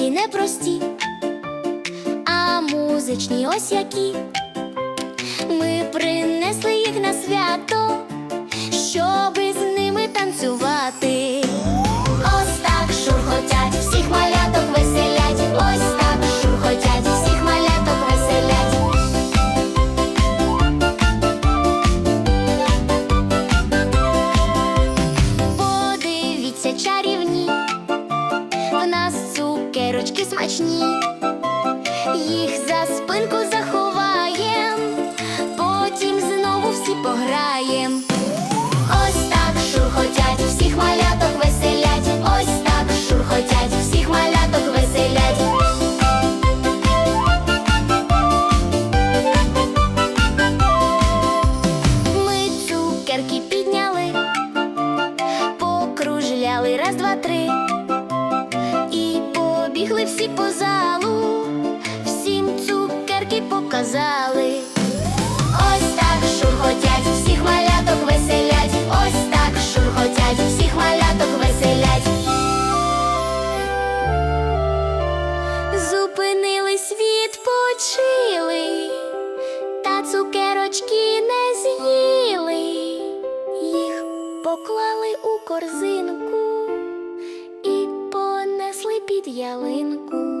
і непрості, а музичні ось які. Ми принесли їх на свято, цукерочки смачні, їх за спинку заховаєм, потім знову всі пограєм. Ось так шурхотять, всіх маляток веселять. Ось так шурхотять, всіх маляток веселять. Ми цукерки підняли, покружляли раз, два, три. Всі по залу, всім цукерки показали. Ось так шурхотять, всіх маляток веселять. Ось так шурхотять, всіх маляток веселять. Зупинились, відпочили, та цукерочки не з'їли. Їх поклали у корзинку ялинку.